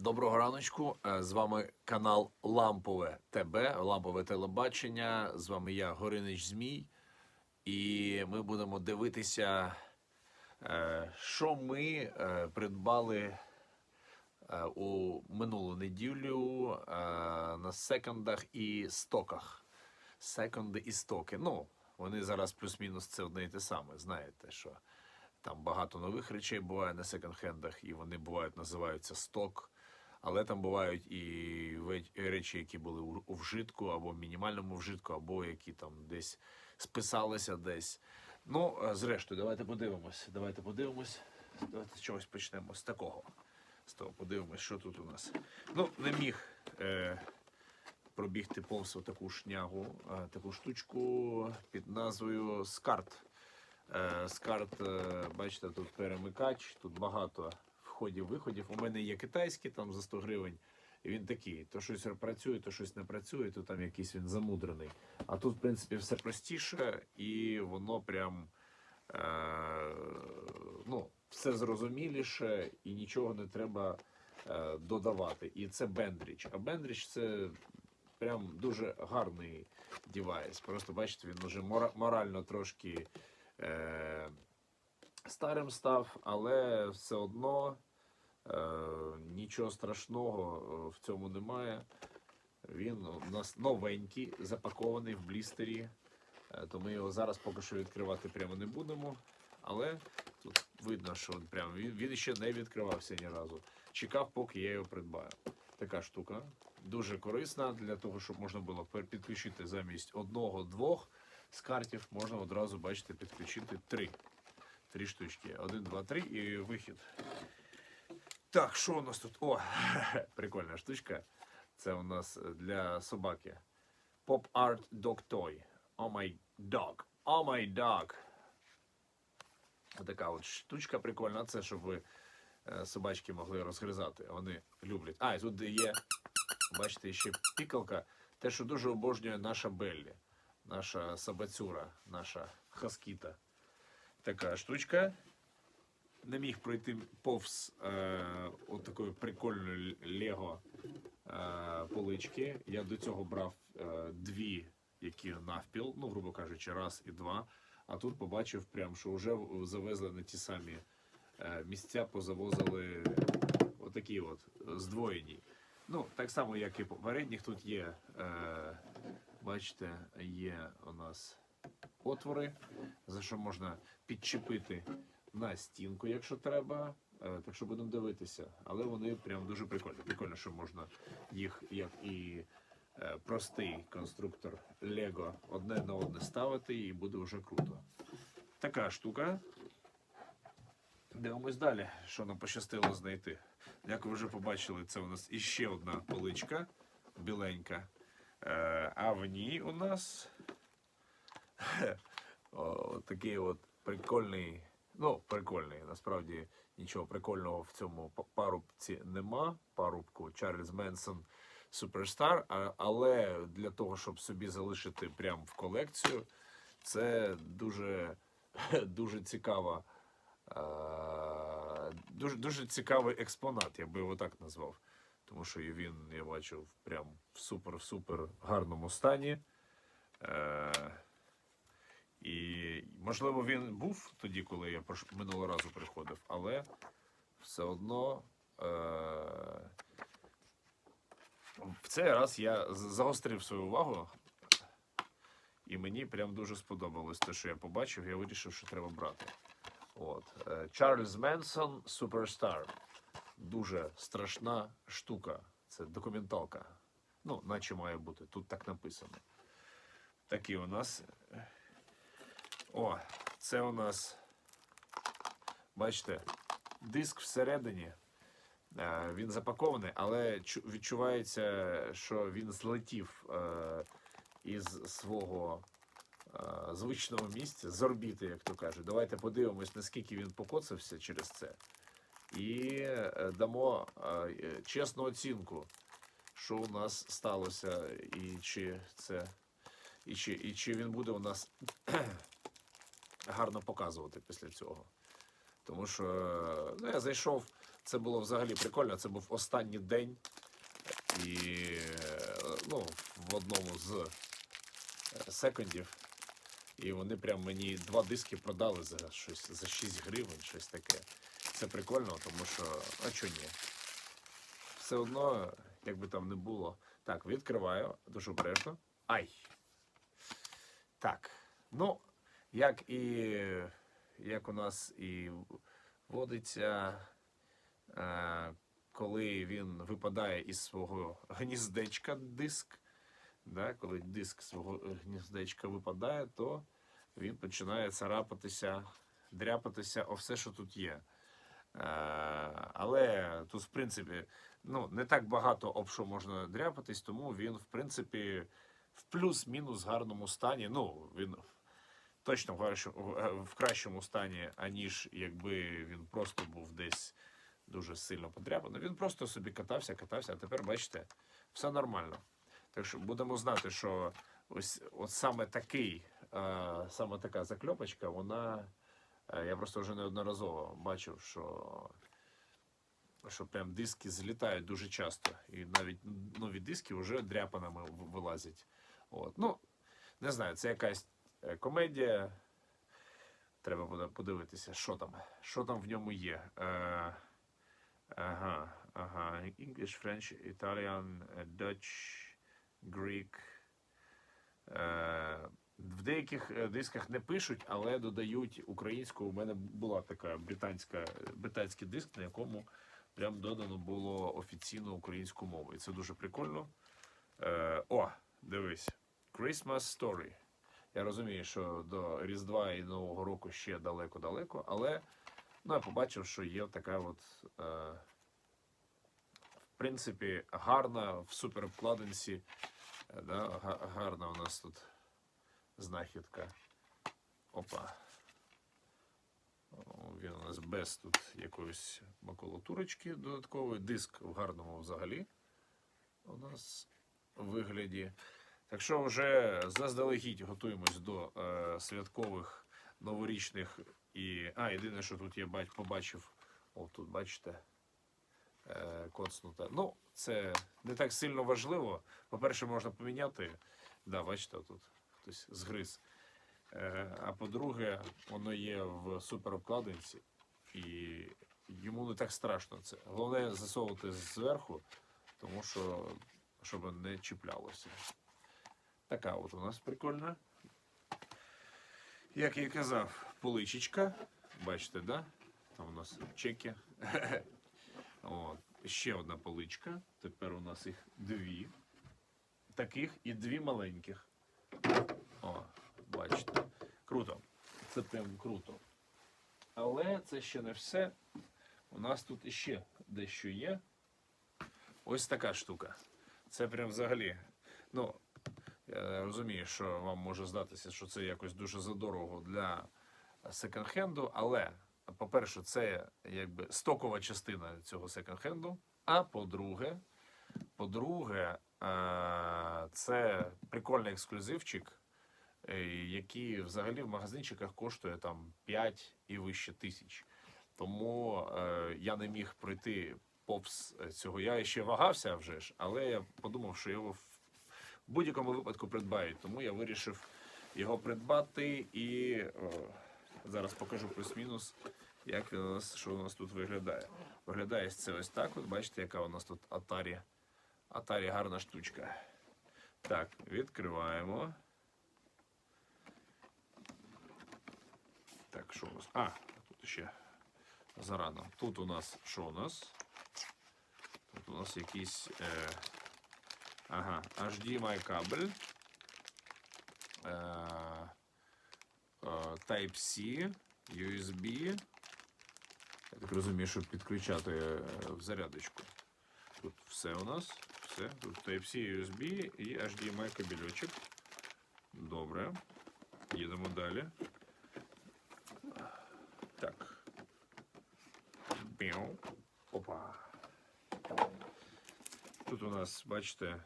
Доброго раночку. Е, З вами канал Лампове ТБ, Лампове телебачення. З вами я, Горинич Змій. І ми будемо дивитися, е, що ми е, придбали у минулу неділю на секондах і стоках. Секонди і стоки. Ну, вони зараз плюс-мінус це одне і те саме. Знаєте, що там багато нових речей буває на секонд-хендах, і вони бувають, називаються сток. Але там бувають і речі, які були у вжитку, або в мінімальному вжитку, або які там десь списалися десь. Ну, е, зрештою, давайте подивимось. Давайте подивимось. Давайте з чогось почнемо з такого. З того подивимось, що тут у нас. Ну, не міг е, пробігти повз таку шнягу, е, таку штучку під назвою Скарт. Е, Скарт, е, бачите, тут перемикач, тут багато входів-виходів. У мене є китайський там за 100 гривень. І він такий: то щось працює, то щось не працює, то там якийсь він замудрений. А тут, в принципі, все простіше, і воно прям е, ну, все зрозуміліше, і нічого не треба е, додавати. І це Бендріч. А Бендріч це прям дуже гарний дівайс. Просто бачите, він вже морально трошки е, старим став, але все одно нічого страшного е, в цьому немає. Він у нас новенький, запакований в блістері. Е, То ми його зараз поки що відкривати прямо не будемо. Але тут видно, що він прямо він, він ще не відкривався ні разу. Чекав, поки я його придбаю. Така штука. Дуже корисна для того, щоб можна було підключити замість одного-двох з картів, можна одразу бачите, підключити три. Три штучки. Один, два, три і вихід. Так, що у нас тут? О, прикольна штучка. Це у нас для собаки. Pop Art Dog Toy. Oh my dog. Oh my dog. Така от штучка прикольна. Це щоб ви е, собачки могли розгризати. Вони люблять. А, і тут є, бачите, ще пікалка. Те, що дуже обожнює наша Беллі, наша собацюра, наша хаскіта. Така штучка. Не міг пройти повз е, от такої прикольної Лего е, полички. Я до цього брав е, дві, які навпіл, ну, грубо кажучи, раз і два. А тут побачив, прям, що вже завезли на ті самі е, місця, позавозили отакі от здвоєні. Ну, так само, як і попередніх, тут є, е, бачите, є у нас отвори, за що можна підчепити на стінку, якщо треба. Е, Так що будемо дивитися. Але вони прям дуже прикольні. Прикольно, що можна їх, як і е, простий конструктор Лего, одне на одне ставити, і буде вже круто. Така штука. Дивимось далі, що нам пощастило знайти. Як ви вже побачили, це у нас іще одна поличка біленька. Е, а в ній у нас такий от прикольний. Ну, прикольний. Насправді нічого прикольного в цьому парубці нема. Парубку Чарльз Менсон Суперстар. Але для того, щоб собі залишити прямо в колекцію, це дуже, дуже цікава. е, Дуже, дуже цікавий експонат, я би його так назвав. Тому що він, я бачив, прям в супер-супер гарному стані. Е, можливо, він був тоді, коли я минулого разу приходив, але все одно е, в цей раз я загострив свою увагу, і мені прям дуже сподобалось те, що я побачив, я вирішив, що треба брати. От. е, Чарльз Менсон Суперстар. Дуже страшна штука. Це документалка. Ну, наче має бути. Тут так написано. Такі у нас. О, це у нас. Бачите, диск всередині. Е, Він запакований, але відчувається, що він злетів е, із свого е, звичного місця, з орбіти, як то кажуть. Давайте подивимось, наскільки він покоцався через це. І дамо чесну оцінку, що у нас сталося, і чи це. І чи, і чи він буде у нас гарно показувати після цього. Тому що ну, я зайшов це було взагалі прикольно. Це був останній день. І ну, в одному з е, секондів. І вони прям мені два диски продали за щось за 6 гривень, щось таке. Це прикольно, тому що, а чого ні? Все одно, як би там не було. Так, відкриваю, дуже обережно. Ай! Так. Ну, як і як у нас і водиться, е, коли він випадає із свого гніздечка диск, да, коли диск свого гніздечка випадає, то він починає царапатися, дряпатися о все, що тут є. Е, але тут, в принципі, ну, не так багато об що можна дряпатись, тому він, в принципі, в плюс-мінус гарному стані. Ну, він точно в кращому, в кращому стані, аніж якби він просто був десь дуже сильно подряпаний. Він просто собі катався, катався, а тепер бачите, все нормально. Так що будемо знати, що ось от саме такий, е, саме така закльопочка, вона. е, Я просто вже неодноразово бачив, що, що прям диски злітають дуже часто. І навіть нові диски вже дряпаними в- вилазять. От. Ну, не знаю, це якась комедія. Треба буде подивитися, що там, що там в ньому є. Е, ага, ага. English, French, Italian, е, Dutch, Greek. Е, в деяких е, дисках не пишуть, але додають українську. У мене була така британська, британський диск, на якому прям додано було офіційну українську мову. І це дуже прикольно. Е, о, дивись. Christmas Story. Я розумію, що до Різдва і Нового року ще далеко-далеко, але ну, я побачив, що є така от, е, в принципі, гарна в суперобкладинці. е, Да, гарна у нас тут знахідка. Опа. Він у нас без тут якоїсь макулатурочки додаткової. Диск в гарному взагалі у нас вигляді. Так що вже заздалегідь готуємось до е, святкових новорічних і. А, єдине, що тут я бач, побачив, о, тут бачите, е, коцнуте. Ну, це не так сильно важливо. По-перше, можна поміняти. Да, бачите, тут хтось згриз. Е, а по-друге, воно є в суперобкладинці, і йому не так страшно це. Головне засовувати зверху, тому що щоб не чіплялося. Така от у нас прикольна. Як я казав, поличечка. Бачите, да? Там у нас чеки. От. Ще одна поличка. Тепер у нас їх дві. Таких і дві маленьких. О, бачите. Круто. Це прям круто. Але це ще не все. У нас тут іще дещо є. Ось така штука. Це прям взагалі. Ну, я розумію, що вам може здатися, що це якось дуже задорого для секонд-хенду, але, по-перше, це якби стокова частина цього секонд-хенду. А по-друге, по-друге, е, це прикольний ексклюзивчик, е, який взагалі в магазинчиках коштує там 5 і вище тисяч. Тому е, я не міг пройти повз цього. Я ще вагався вже ж, але я подумав, що його в будь-якому випадку придбають. Тому я вирішив його придбати і о, зараз покажу плюс-мінус, як він у нас, що у нас тут виглядає. Виглядає це ось так. От бачите, яка у нас тут Atari. Atari гарна штучка. Так, відкриваємо. Так, що у нас? А, тут ще зарано. Тут у нас що у нас? Тут у нас якісь. Е, ага, HDMI кабель. Е, е, Type-C, USB. Я так розумію, щоб підключати е, в зарядочку. Тут все у нас. Все. Тут Type-C, USB і HDMI кабельочок. Добре. Їдемо далі. Так. Опа. Тут у нас, бачите,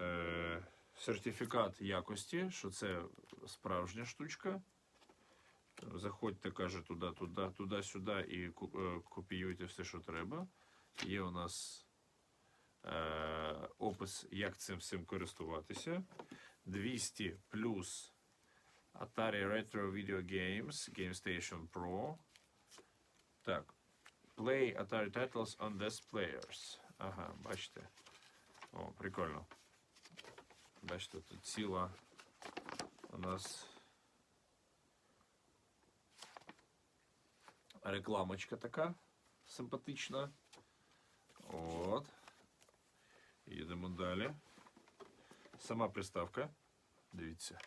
е, сертифікат якості, що це справжня штучка. Заходьте, каже, туди, туди, туди, сюди і е, копіюйте все, що треба. Є у нас е, опис, як цим всім користуватися. 200 плюс Atari Retro Video Games, Game Station Pro. Так. Play Atari Titles on Desk Players. Ага, бачите. О, прикольно. Бачите, тут ціла у нас рекламочка така симпатична. От. Їдемо далі. Сама приставка. Дивіться.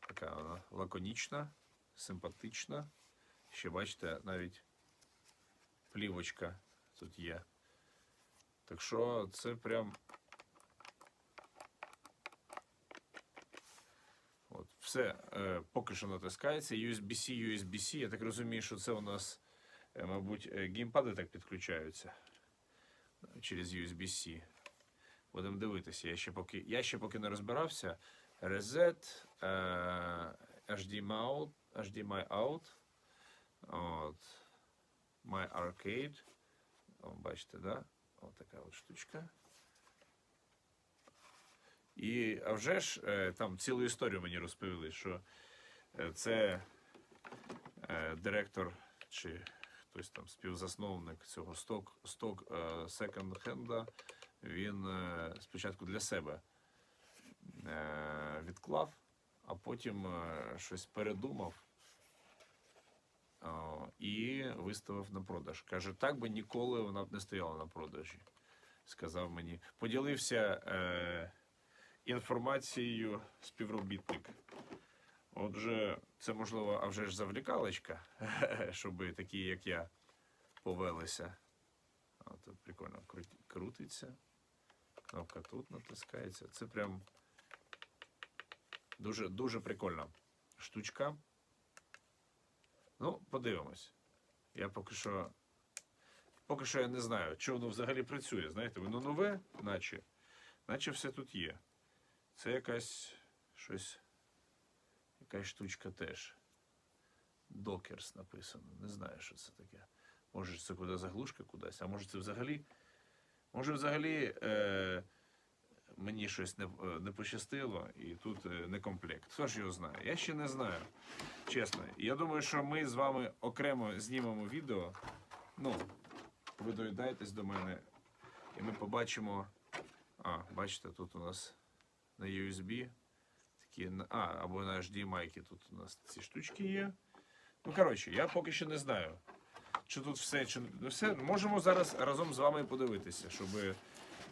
Така вона лаконічна, симпатична. Ще бачите, навіть плівочка тут є. Так що це прям. От, все е, поки що натискається. USB-C, USB-C. Я так розумію, що це у нас, е, мабуть, е, геймпади так підключаються через USB-C. Будемо дивитися. Я ще поки, я ще поки не розбирався. Reset, HDMI out, HDMI out. От. My Arcade. О, бачите, да? Ось така от штучка. І а вже ж е, там цілу історію мені розповіли, що е, це е, директор чи хтось там співзасновник цього сток, сток Hand, він спочатку для себе відклав, а потім щось передумав і виставив на продаж. Каже, так би ніколи вона б не стояла на продажі. Сказав мені. Поділився інформацією співробітник. Отже, це можливо, а вже ж завлікалочка, щоб такі, як я, повелися. От, прикольно крутиться. Кнопка тут натискається. Це прям дуже, дуже прикольна штучка. Ну, подивимось. Я поки що. Поки що я не знаю, чи воно взагалі працює. Знаєте, воно нове, наче, наче все тут є. Це якась щось. Якась штучка теж. Докерс написано. Не знаю, що це таке. Може, це куди заглушка кудись, а може це взагалі. Може, взагалі е, мені щось не, е, не пощастило, і тут е, не комплект. Хто ж його знає? Я ще не знаю. Чесно. Я думаю, що ми з вами окремо знімемо відео. Ну, ви доїдаєтесь до мене, і ми побачимо. А, бачите, тут у нас на USB такі. А, або на HDMI тут у нас ці штучки є. Ну, коротше, я поки що не знаю. Чи тут все, чи не все. Можемо зараз разом з вами подивитися, щоб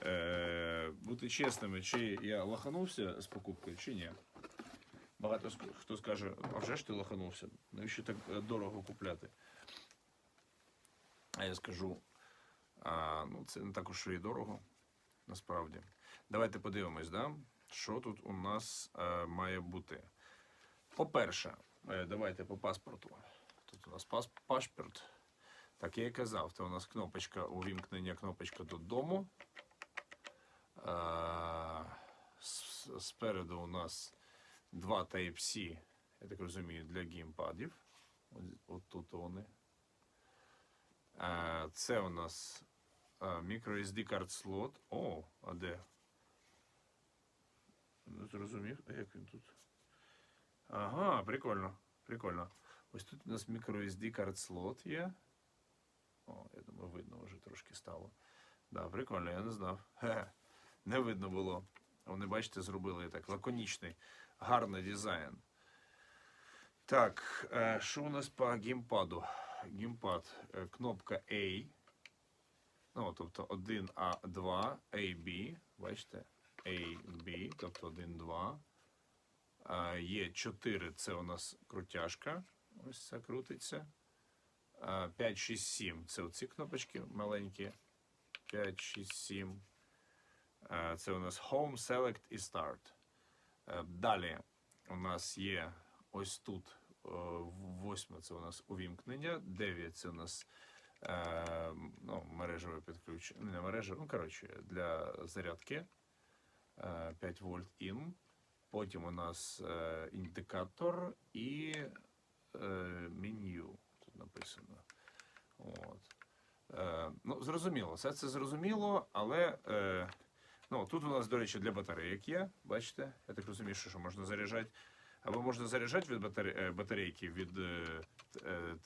е, бути чесними, чи я лаханувся з покупкою, чи ні. Багато хто скаже, а вже ж ти лоханувся, навіщо так е, дорого купляти? А я скажу, а, ну це не так уж і дорого, насправді. Давайте подивимось, да? Що тут у нас е, має бути. По-перше, е, давайте по паспорту. Тут у нас пас, паспорт. Так, я і казав, це у нас кнопочка увімкнення, кнопочка додому. Е, спереду у нас два Type-C, я так розумію, для геймпадів. От, тут вони. Е, Це у нас е, microSD карт слот. О, а де? Зрозумів, а як він тут? Ага, прикольно. Прикольно. Ось тут у нас microSD карт слот є. О, я думаю, видно вже трошки стало. Да, прикольно, я не знав. Хе, не видно було. Вони, бачите, зробили так лаконічний, гарний дизайн. Так, е, що у нас по геймпаду? Геймпад, е, кнопка A. Ну, тобто 1А2, AB, бачите? AB, тобто 1, 2. Е, Є 4, це у нас крутяшка. Ось це крутиться. Е, 5, 6, 7. Це оці кнопочки маленькі. 5, 6, 7. Е, Це у нас Home, Select і Start. Е, Далі у нас є ось тут е, восьме це у нас увімкнення, 9 це у нас е, ну, мережеве підключення. Не мережеве, ну коротше, для зарядки 5 вольт in. Потім у нас е, індикатор і е, меню. Тут написано. От. Е, ну, зрозуміло, все це зрозуміло, але ну, тут у нас, до речі, для батарейок є. Бачите? Я так розумію, що, можна заряджати. Або можна заряджати від батаре, батарейки від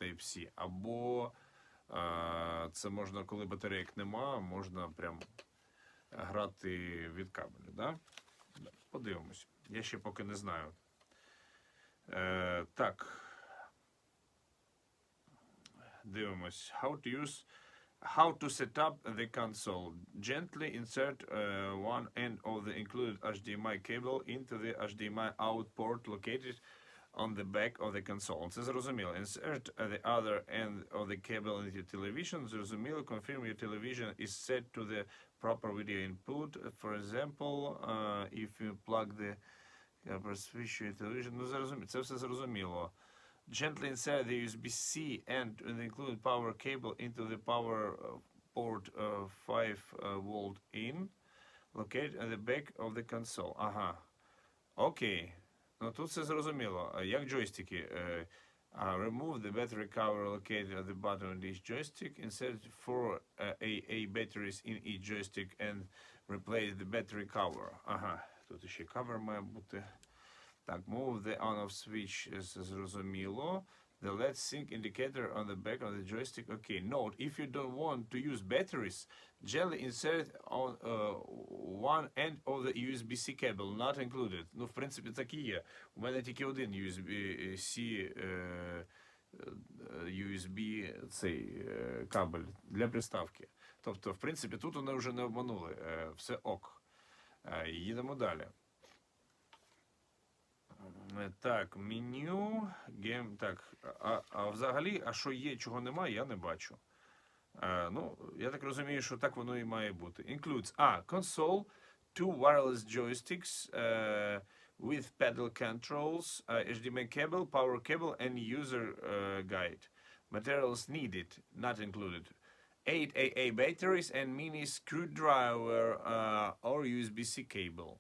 Type-C, або це можна, коли батарейок нема, можна прям грати від кабелю. Да? Подивимось. Я ще поки не знаю. Е, так. Дивимось. How to use how to set up the console. Gently insert uh, one end of the included HDMI cable into the HDMI out port located on the back of the console. Це зрозуміло. Insert the other end of the cable into your television. Зрозуміло. Confirm your television is set to the proper video input. For example, uh, if you plug the uh, switch your television. Ну, зрозуміло. Це все зрозуміло. Gently insert the USB-C and the included power cable into the power uh, port uh, 5 uh, volt in, located at the back of the console. Ага. Окей. Ну тут все зрозуміло. А Як джойстики? Е, а, remove the battery cover located at the bottom of each joystick. Insert four uh, AA batteries in each joystick and replace the battery cover. Ага. Тут ще cover має бути. Так, move the on-off switch is зрозуміло. The LED sync indicator on the back of the joystick. Okay, note, if you don't want to use batteries, gently insert on uh, one end of the USB-C cable, not included. Ну, в принципі, так і є. У мене тільки один USB-C е, е, USB цей е, кабель для приставки. Тобто, в принципі, тут вони вже не обманули. Все ок. Їдемо далі. Так, меню, гейм. Так, а, а взагалі, а що є, чого немає, я не бачу. Е, ну, я так розумію, що так воно і має бути. Includes, а, console, two wireless joysticks uh, with pedal controls, uh, HDMI cable, power cable, and user uh, guide. Materials needed, not included. 8 AA batteries and mini screwdriver uh, or USB-C cable.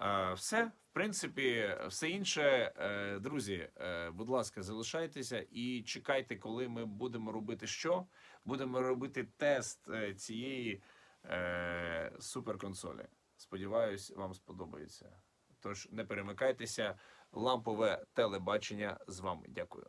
Е, Все, в принципі, все інше, е, друзі, е, будь ласка, залишайтеся і чекайте, коли ми будемо робити що? Будемо робити тест е, цієї е, суперконсолі. Сподіваюсь, вам сподобається. Тож не перемикайтеся. Лампове телебачення з вами. Дякую.